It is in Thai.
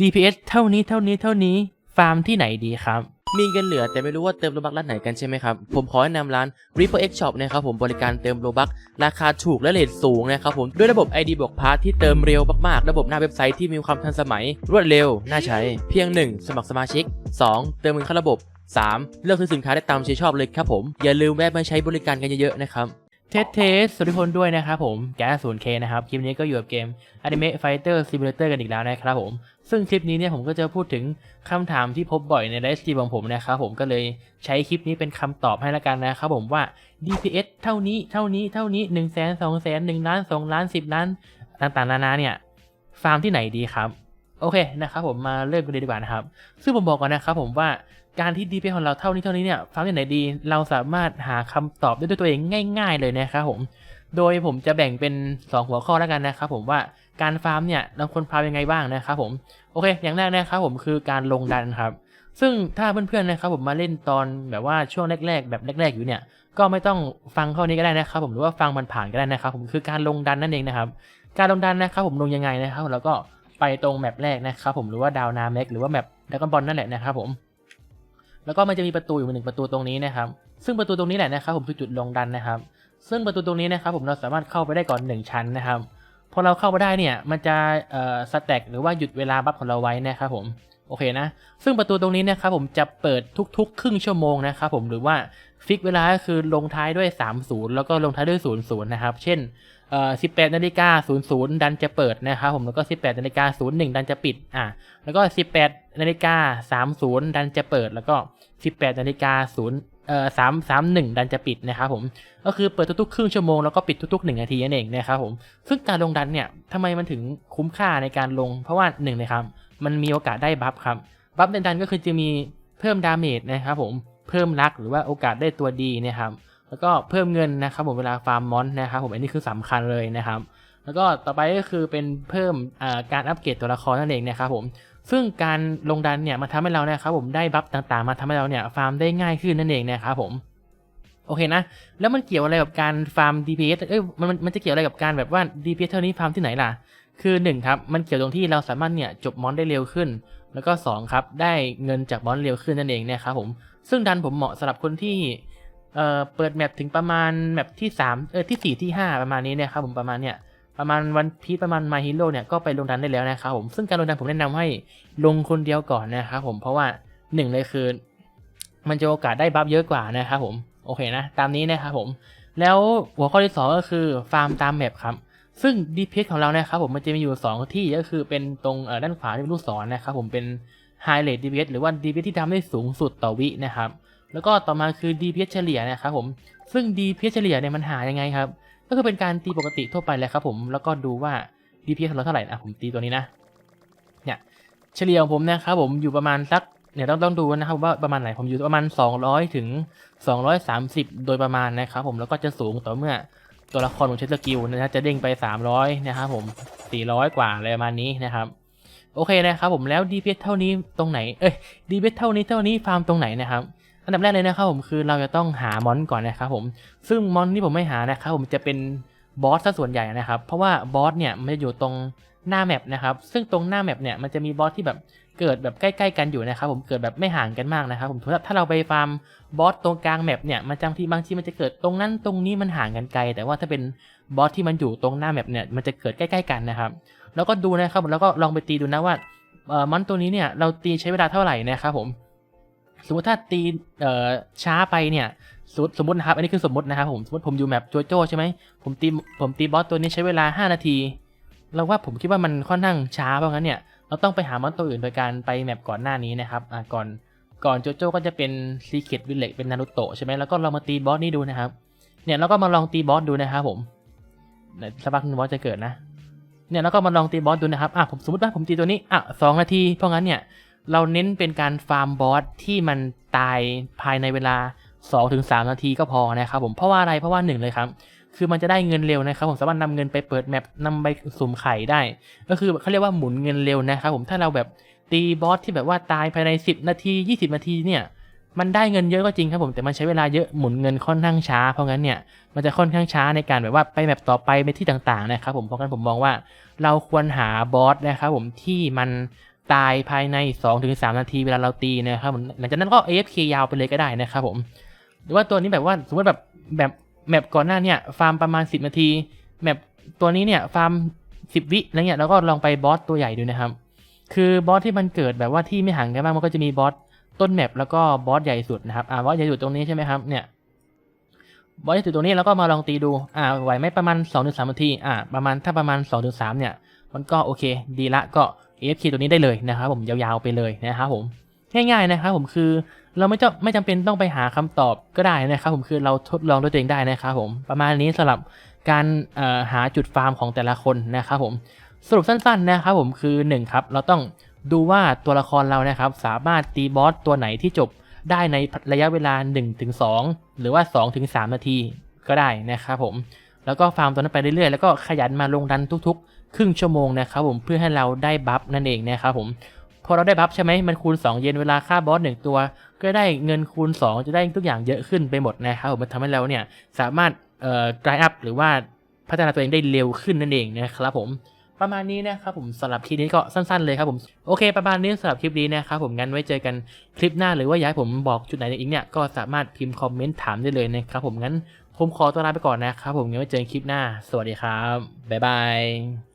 DPS เท่านี้เท่านี้เท่านี้ ฟาร์มที่ไหนดีครับมีเงินเหลือแต่ไม่รู้ว่าเติมโลบักร้านไหนกันใช่ไหมครับ ผมขอแนะนำร้าน Reaper X Shop นะครับผมบริการเติมโลบักราคาถูกและเรทสูงนะครับผมด้วยระบบ ID บวกพาร์ทที่เติมเร็วมากๆ ระบบหน้าเว็บไซต์ที่มีความทันสมัย รวดเร็ว น่าใช้ เพียง 1 สมัครสมาชิก 2 เติมเงินเข้าระบบ 3 เลือกซื้อสินค้าได้ตามใจชอบเลยครับผม อย่าลืมแวะมาใช้บริการกันเยอะๆนะครับ เทสเทสสวัสดีคนด้วยนะครับผมแกศูนย์เคนะครับ คลิปนี้ก็อยู่กับเกม Anime Fighter Simulator กันอีกแล้วนะครับผม ซึ่งคลิปนี้เนี่ยผมก็จะพูดถึงคำถามที่พบบ่อยในไลฟ์สตรีมของผมนะครับผมก็เลยใช้คลิปนี้เป็นคำตอบให้ละกันนะครับผมว่า DPS เท่านี้เท่านี้เท่านี้1นึ่งแสนสองแสนหนึ่งล้านสองล้านสิบล้านต่างๆนานาเนี่ยฟาร์มที่ไหนดีครับ โอเคนะครับผมมาเริ่มกันเลยดีกว่านะครับ ซึ่งผมบอกก่อนนะครับผมว่า การที่ DPS ของเราเท่านี้เท่านี้เนี่ยฟาร์มที่ไหนดี เราสามารถหาคำตอบได้ด้วยตัวเองง่าย ๆ เลยนะครับผม โดยผมจะแบ่งเป็น 2 หัวข้อแล้วกันนะครับผมว่าการฟาร์มเนี่ยเราควรฟาร์มยังไงบ้างนะครับผม โอเค อย่างแรกนะครับผมคือการลงดันครับ ซึ่งถ้าเพื่อนๆนะครับผมมาเล่นตอนแบบว่าช่วงแรก ๆ แบบแรก ๆ อยู่เนี่ยก็ไม่ต้องฟังข้อนี้ก็ได้นะครับผมหรือว่าฟังมันผ่านก็ได้นะครับผมคือการลงดันนั่นเองนะครับ การลงดันนะครับผมลงยังไงนะครับแล้วก็ไปตรงแมปแรกนะครับผมหรือว่าดาวนาเม็กหรือว่าแมปดากอนบอลนั่นแหละนะครับผม แล้วก็มันจะมีประตูอยู่หนึ่งประตูตรงนี้นะครับซึ่งประตูตรงนี้แหละนะครับผมคือจุดลงดันนะครับ ซึ่งประตูตรงนี้นะครับผมเราสามารถเข้าไปได้ก่อน 1 ชั้นนะครับพอเราเข้าไปได้เนี่ยมันจะเอ่อสแต็กหรือว่าหยุดเวลาบัฟของเราไว้นะครับผมโอเคนะ ซึ่งประตูตรงนี้นะครับผมจะเปิดทุกๆ ครึ่งชั่วโมงนะครับผมหรือว่า ฟิกเวลาก็คือลงท้ายด้วย 30 แล้วก็ลงท้ายด้วย 00 นะครับ เช่นเอ่อ18นาฬิกา00 ดันจะเปิดนะครับผมแล้วก็ 18นาฬิกา01 ดันจะปิดอะแล้วก็ 18นาฬิกา30 ดันจะเปิดแล้วก็ 18นาฬิกา0เอ่อ3 3 1ดันจะปิดนะครับผม ก็คือเปิดทุกๆ ครึ่งชั่วโมงแล้วก็ปิดทุกๆหนึ่งนาทีนั่นเองนะครับผม ซึ่งการลงดันเนี่ยทำไมมันถึงคุ้มค่าในการลง เพราะว่าหนึ่งเลยครับ มันมีโอกาสได้บัฟครับ บัฟในดันก็คือจะมีเพิ่มดาเมจนะครับผม เพิ่มลักหรือว่าโอกาสได้ตัวดีนะครับ แล้วก็เพิ่มเงินนะครับผมเวลาฟาร์มมอนนะครับผมอันนี้คือสำคัญเลยนะครับ แล้วก็ต่อไปก็คือเป็นเพิ่มการอัปเกรดตัวละครนั่นเองนะครับผมซึ่งการลงดันเนี่ยมาทำให้เรานะครับผมได้บัฟต่างๆ มาทำให้เราเนี่ยฟาร์มได้ง่ายขึ้นนั่นเองนะครับผมโอเคนะ แล้วมันเกี่ยวอะไรกับการฟาร์ม DPS เอ้ยมันมันจะเกี่ยวอะไรกับการแบบว่า DPS เท่านี้ฟาร์มที่ไหนล่ะ คือ1ครับ มันเกี่ยวตรงที่เราสามารถเนี่ยจบมอนได้เร็วขึ้น แล้วก็2ครับ ได้เงินจากมอนเร็วขึ้นนั่นเองนี่ยครับผม ซึ่งดันผมเหมาะสำหรับคนที่เอ่อเปิดแมปถึงประมาณแมปที่3เออที่4ที่ 5 ประมาณนี้เนี่ยครับผมประมาณเนี่ยประมาณวันพีประมาณ My Hero เนี่ยก็ไปลงดันได้แล้วนะครับผมซึ่งการลงดันผมแนะนำให้ลงคนเดียวก่อนนะครับผมเพราะว่าหนึ่งเลยคือมันจะโอกาสได้บัฟเยอะกว่านะครับผมโอเคนะตามนี้นะครับผมแล้วหัวข้อที่ 2 ก็คือฟาร์มตามแมปครับซึ่ง DPS ของเรานะครับผมมันจะมีอยู่ 2 ที่ก็คือเป็นตรงเอ่อด้านขวาที่เป็นลูกศรนะครับผมเป็น High Rate DPS หรือว่า DPS ที่ทำได้สูงสุดต่อวินะครับ แล้วก็ต่อมาคือ DPS เฉลี่ยนะครับผม ซึ่ง DPS เฉลี่ยเนี่ยมันหายังไงครับ ก็คือเป็นการตีปกติทั่วไปแหละครับผม แล้วก็ดูว่า DPS ของเราเท่าไหร่นะผมตีตัวนี้นะ เนี่ยเฉลี่ยของผมนะครับผมอยู่ประมาณสักเนี่ยต้องต้องดูนะครับว่าประมาณไหนผมอยู่ประมาณ 200 ถึง 230 โดยประมาณนะครับผมแล้วก็จะสูงต่อเมื่อตัวละครผมใช้สกิลนะฮะจะเด้งไป 300 นะครับผม 400 กว่าอะไรประมาณนี้นะครับ โอเคนะครับผมแล้ว DPS เท่านี้ตรงไหน เอ้ย DPS เท่านี้เท่านี้ฟาร์มตรงไหนนะครับ อันดับแรกเลยนะครับผมคือเราจะต้องหามอนก่อนนะครับผม ซึ่งมอนที่ผมไม่หานะครับผมจะเป็นบอสซะส่วนใหญ่นะครับ เพราะว่าบอสเนี่ยมันจะอยู่ตรงหน้าแมปนะครับ ซึ่งตรงหน้าแมปเนี่ยมันจะมีบอสที่แบบเกิดแบบใกล้ๆกันอยู่นะครับ ผมเกิดแบบไม่ห่างกันมากนะครับ ผมถ้าถ้าเราไปฟาร์มบอสตรงกลางแมปเนี่ยมันจำที่บางทีมันจะเกิดตรงนั้นตรงนี้มันห่างกันไกล แต่ว่าถ้าเป็น บอสที่มันอยู่ตรงหน้าแมปเนี่ยมันจะเกิดใกล้ๆกันนะครับ แล้วก็ดูนะครับแล้วก็ลองไปตีดูนะว่าเอ่อมอนตัวนี้เนี่ยเราตีใช้เวลาเท่าไหร่นะครับผมสมมติถ้าตีเอ่อช้าไปเนี่ยสมมติสมมตินะครับอันนี้คือสมมตินะครับผมสมมติผมอยู่แมปโจโจ้ใช่ไหมผมตีผมตีบอสตัวนี้ใช้เวลา 5 นาที เราว่าผมคิดว่ามันค่อนข้างช้าเพราะงั้นเนี่ยเราต้องไปหามอนตัวอื่นโดยการไปแมปก่อนหน้านี้นะครับอ่าก่อนก่อนโจโจ้ก็จะเป็นซีเค t วิลเลจเป็นนารูโตะใช่ไหมแล้วก็เรามาตีบอสนี่ดูนะครับเนี่ยเราก็มาลองตีบอสดูนะครับผมเสักพักนึงบอสจะเกิดนะ เนี่ยแล้วก็มาลองตีบอสดูนะครับอะผมสมมติว่าผมตีตัวนี้อะสองนาที เพราะงั้นเนี่ยเราเน้นเป็นการฟาร์มบอสที่มันตายภายในเวลา 2-3 นาทีก็พอนะครับผมเพราะว่าอะไรเพราะว่าหนึ่งเลยครับคือมันจะได้เงินเร็วนะครับผมสามารถนำเงินไปเปิดแมปนำไปสุ่มไข่ได้ ก็คือเขาเรียกว่าหมุนเงินเร็วนะครับผมถ้าเราแบบตีบอสที่แบบว่าตายภายใน 10 นาที 20 นาทีเนี่ย มันได้เงินเยอะก็จริงครับผมแต่มันใช้เวลาเยอะหมุนเงินค่อนข้างช้า เพราะงั้นเนี่ยมันจะค่อนข้างช้าในการแบบว่าไปแมปต่อไปไปที่ต่างๆนะครับผมเพราะงั้นผมมองว่า เราควรหาบอสนะครับผมที่มันตายภายใน 2-3 นาทีเวลาเราตีนะครับผมหลังจากนั้นก็ AFK ยาวไปเลยก็ได้นะครับผมหรือว่าตัวนี้แบบว่าสมมติแบบแบบแมปก่อนหน้าเนี่ยฟาร์มประมาณ 10 นาทีแมปตัวนี้เนี่ยฟาร์ม 10 วิอะไรเงี้ยแล้วก็ลองไปบอสตัวใหญ่ดูนะครับคือบอสที่มันเกิดแบบว่าที่ไม่ห่างกันมากมันก็จะมีบอส ต้นแมปแล้วก็บอสใหญ่สุดนะครับอ่าบอสใหญ่สุดตรงนี้ใช่ไหมครับเนี่ยบอสใหญ่สุดตรงนี้แล้วก็มาลองตีดูอ่าไหวไหมประมาณ2-3นาทีอ่าประมาณถ้าประมาณ2-3เนี่ยมันก็โอเคดีละก็ AFK ตัวนี้ได้เลยนะครับผมยาวๆไปเลยนะครับผมง่ายๆนะครับผมคือเราไม่จำไม่จำเป็นต้องไปหาคำตอบก็ได้นะครับผมคือเราทดลองด้วยตัวเองได้นะครับผมประมาณนี้สำหรับการหาจุดฟาร์มของแต่ละคนนะครับผมสรุปสั้นๆนะครับผมคือ1ครับเราต้อง ดูว่าตัวละครเรานะครับสามารถตีบอสตัวไหนที่จบได้ในระยะเวลา 1-2 หรือว่า 2-3 นาทีก็ได้นะครับผม แล้วก็ฟาร์มตัวนั้นไปเรื่อยๆ แล้วก็ขยันมาลงดันทุกๆ ครึ่งชั่วโมงนะครับผมเพื่อให้เราได้บัฟนั่นเองนะครับผมพอเราได้บัฟใช่ไหมมันคูณ 2 เยนเวลาฆ่าบอสหนึ่งตัว ก็ได้เงินคูณ 2 จะได้ทุกอย่างเยอะขึ้นไปหมดนะครับผมมันทำให้เราเนี่ยสามารถเอ่อ dry up หรือว่าพัฒนาตัวเองได้เร็วขึ้นนั่นเองนะครับผม ประมาณนี้นะครับผมสำหรับคลิปนี้ก็สั้น ๆ เลยครับผมโอเค ประมาณนี้สำหรับคลิปนี้นะครับผมงั้นไว้เจอกันคลิปหน้าหรือว่าอยากให้ผมบอกจุดไหนอีกเนี่ยก็สามารถพิมพ์คอมเมนต์ถามได้เลยนะครับผมงั้นผมขอตัวลาไปก่อนนะครับผมงั้นไว้เจอกันคลิปหน้า สวัสดีครับบ๊ายบาย